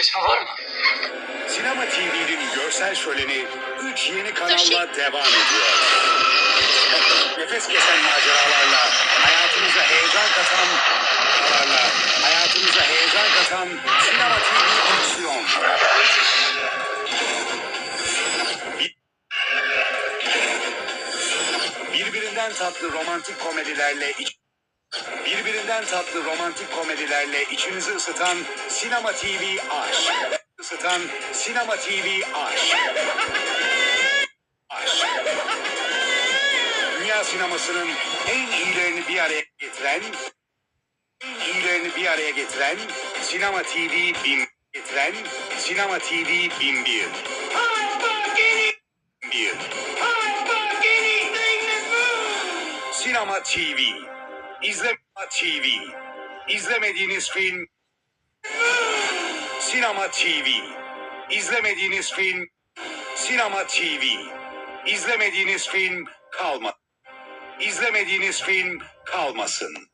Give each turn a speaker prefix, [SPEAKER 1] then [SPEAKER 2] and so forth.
[SPEAKER 1] gelişme var mı?
[SPEAKER 2] Sinema TV'nin görsel şöleni 3 yeni kanalla devam ediyor. Nefes kesen maceralarla hayatınıza heyecan katan hayatlarla hayatınıza heyecan katan Sinema TV aksiyon. Bir- Birbirinden tatlı romantik komedilerle iç- Birbirinden tatlı romantik komedilerle içinizi ısıtan Sinema TV Aşk. Isıtan Sinema TV Aşk. Aşk. Dünya sinemasının en iyilerini bir araya getiren, en iyilerini bir araya getiren Sinema TV bin getiren Sinema TV bin bir. Bir. Sinema TV. İzleme TV. İzlemediğiniz film Sinema TV. İzlemediğiniz film Sinema TV. İzlemediğiniz film kalma. İzlemediğiniz film kalmasın.